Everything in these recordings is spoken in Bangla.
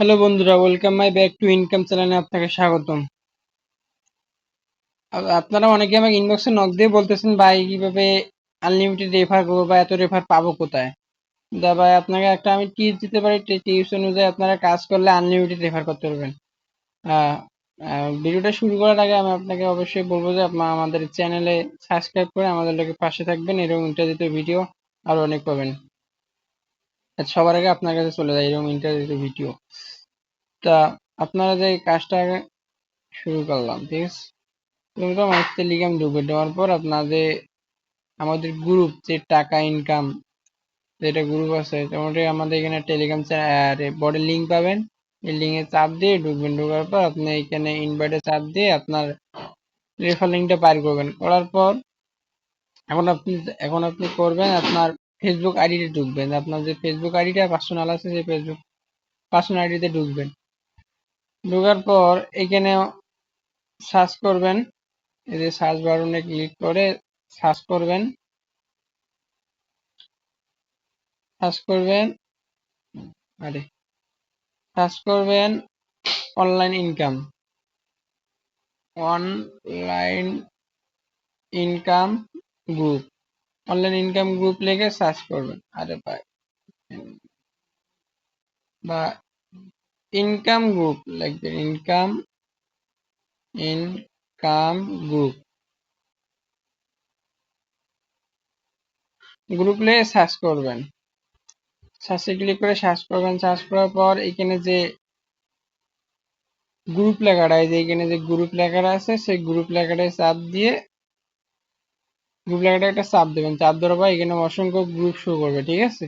হ্যালো বন্ধুরা welcome my back to income চ্যানেলে আপনাকে স্বাগতম। আপনারা অনেকে আমাকে ইনবক্সে নক দিয়ে বলতেছেন, ভাই, কীভাবে আনলিমিটেড রেফার করব বা এত রেফার পাবো কোথায়? দা ভাই, আপনাকে একটা আমি টিপস দিতে পারি। টিপস অনুযায়ী আপনারা কাজ করলে আনলিমিটেড রেফার করতে পারবেন। ভিডিওটা শুরু করার আগে আমি আপনাকে অবশ্যই বলব যে আপনারা আমাদের চ্যানেলে সাবস্ক্রাইব করে আমাদের লোকের পাশে থাকবেন, এরকম ইন্টারভিউ ভিডিও আরও অনেক পাবেন। সবার আগে আপনার কাছে চলে যায় এরকম ইন্টারভিউ ভিডিও তা আপনারা যে কাজটা শুরু করলাম, ঠিক আছে? প্রথমত আমার টেলিগ্রাম ঢুকে দেওয়ার পর আপনাদের আমাদের গ্রুপ যে টাকা ইনকাম যেটা গ্রুপ আছে, মোটামুটি আমাদের এখানে টেলিগ্রাম বডির লিঙ্ক পাবেন। এই লিঙ্কে চাপ দিয়ে ঢুকবেন, ঢোকার পর আপনি এখানে ইনভাইটে চাপ দিয়ে আপনার রেফার লিঙ্কটা বাইর করবেন। করার পর এখন আপনি এখন আপনি করবেন আপনার ফেসবুক আইডিতে ঢুকবেন। আপনার যে ফেসবুক আইডিটা পার্সোনাল আছে, সেই ফেসবুক পার্সোনাল আইডিতে ঢুকবেন। ঢোকার পর এখানে সার্চ করবেন। এই যে সার্চ বাটনে ক্লিক করে সার্চ করবেন। সার্চ করবেন। আরে সার্চ করবেন online income online income group online income group লিখে সার্চ করবেন। আরে ভাই, বা ইনকাম গ্রুপ লাগবে ইনকাম ইনকাম গ্রুপ গ্রুপ লিখে সার্চ করবেন। সার্চে ক্লিক করে সার্চ করবেন। সার্চ করার পর এখানে যে গ্রুপ লেখাটা, এই যে এখানে যে গ্রুপ লেখাটা আছে, সেই গ্রুপ লেখাটায় চাপ দিয়ে গ্রুপ লেখাটা একটা চাপ দেবেন। চাপ দেওয়ার পর এখানে অসংখ্য গ্রুপ শো করবে, ঠিক আছে?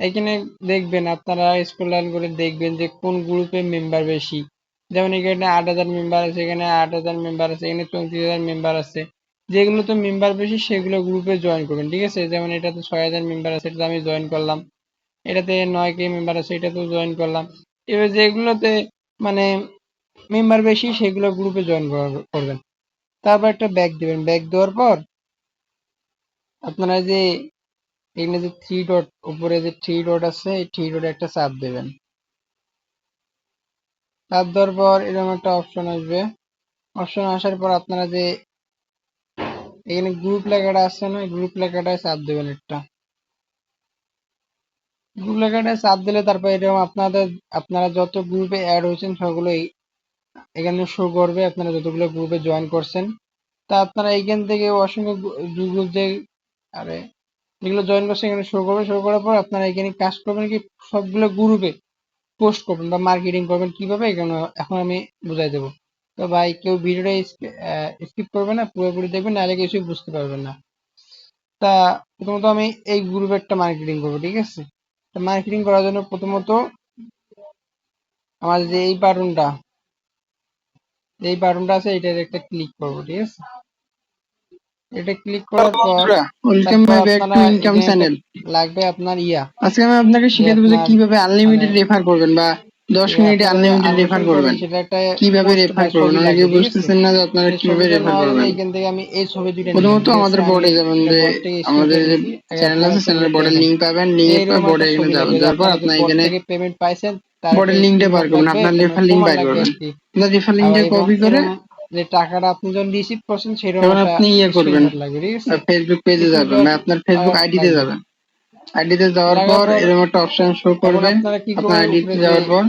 এখানে দেখবেন আপনারা স্কুল লাইন করে দেখবেন যে কোন গ্রুপে মেম্বার বেশি। যেমন এখানে আট হাজার মেম্বার আছে, এখানে আট হাজার মেম্বার আছে, এখানে চৌত্রিশ হাজার মেম্বার আছে। যেগুলো তো মেম্বার বেশি, সেগুলো গ্রুপে জয়েন করবেন ঠিক আছে? যেমন এটাতে ছয় হাজার মেম্বার আছে এটাতে আমি জয়েন করলাম। এটাতে নয় কে মেম্বার আছে, এটাতেও জয়েন করলাম। এবার যেগুলোতে মানে মেম্বার বেশি, সেগুলো গ্রুপে জয়েন করবেন। তারপর একটা ব্যাগ দিবেন। ব্যাগ দেওয়ার পর আপনারা যে এখানে যে থ্রি ডট উপরে যে থ্রি ডট আছে, এই থ্রি ডটে একটা চাপ দেবেন। চাপ দেওয়ার পর এরকম একটা অপশন আসবে। অপশন আসার পর আপনারা যে এখানে গ্রুপ লেখাটা আছে না গ্রুপ লেখাটায় চাপ দেবেন একটা। গ্রুপ লেখাটায় চাপ দিলে তারপর এরকম আপনাদের, আপনারা যত গ্রুপে অ্যাড হয়েছেন সবগুলো এখানে শো করবে, আপনারা যতগুলো গ্রুপে জয়েন করছেন। তা আপনারা এইখান থেকে অসংখ্য যে, আরে যেগুলো জয়েন করছেন এখানে শো করবে শো করার পর আপনারা এখানে কাজ করবেন কি, সবগুলো গ্রুপে পোস্ট করবেন বা মার্কেটিং করবেন কীভাবে এখানে এখন আমি বুঝাই দেবো। তো ভাই, কেউ ভিডিওটা স্কিপ করবে না, পুরোপুরি দেখবেন, নাহলে কিছুই বুঝতে পারবেন না। তা প্রথমত আমি এই গ্রুপে একটা মার্কেটিং করব, ঠিক আছে? মার্কেটিং করার জন্য প্রথমত আমার যে এই বাটনটা এই বাটনটা আছে, এটার একটা ক্লিক করব, ঠিক আছে? এটা ক্লিক করার পর ওয়েলকাম তারপর ব্যাক টু ইনকাম চ্যানেল লাগবে আপনার ইয়া আজকে আমি আপনাকে শিখিয়ে দেবো যে কীভাবে আনলিমিটেড মানে রেফার করবেন বা দশ মিনিটে আনলিমিটেড রেফার করবেন করবেন সেটা একটা কীভাবে রেফার করবেন অনেকে? বুঝতেছেন না যে আপনারা কীভাবে রেফার করবেন এখান থেকে আমি এই ছবি দুইটা প্রথমত আমাদের? বোর্ডে যাবেন যে আমাদের যে চ্যানেল আছে চ্যানেলের দেখেন। লিঙ্ক পাবেন লিঙ্ক এইরকম বোর্ডে এখানে যাবেন তারপর আপনার এখানে পেমেন্ট পাইছেন তার বোর্ডের লিঙ্কটা বার করবেন আপনার রেফার লিঙ্ক প্রমাণ বার করবেন আপনার রেফার এবং কপি করে যে টাকাটা আপনি যখন রিসিভ করছেন তখন আপনি ইয়ে করবেন। ঠিক আছে? ফেসবুক পেজে যাবেন বা আপনার ফেসবুক আইডিতে যাবেন। আইডিতে যাওয়ার পর এরকম একটা অপশন শো এখন করবে আপনার আইডিতে যাওয়ার পর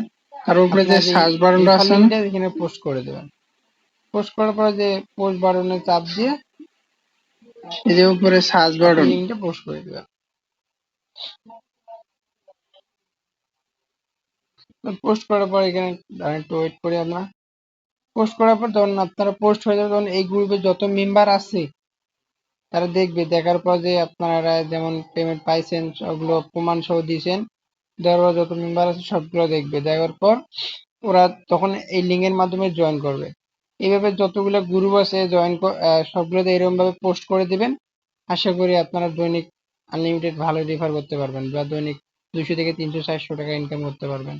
আর উপরে যে সার্চ বাটনটা আছে। এখানে পোস্ট করে দেবেন। পোস্ট করার পর যে পোস্ট বাটনে চাপ দিয়ে এই যে উপরে সার্চ বাটন লিঙ্কটা পোস্ট করে দেবেন। পোস্ট করার পর এখানে একটু ওয়েট করি আমরা। পোস্ট করার পর যখন আপনারা পোস্ট হয়ে যাবে তখন এই গ্রুপে যত মেম্বার আছে, তারা দেখবে, দেখার পর যে আপনারা যেমন পেমেন্ট পাইছেন, সবগুলো প্রমাণ সহ দিয়েছেন দেওয়ার পর যত মেম্বার আছে সবগুলো দেখবে। দেখার পর ওরা তখন এই লিঙ্কের মাধ্যমে জয়েন করবে। এইভাবে যতগুলো গ্রুপ আছে জয়েন সবগুলোতে এরকম ভাবে পোস্ট করে দিবেন। আশা করি আপনারা দৈনিক আনলিমিটেড ভালো রেফার করতে পারবেন বা দৈনিক দুশো থেকে তিনশো, চারশো টাকা ইনকাম করতে পারবেন।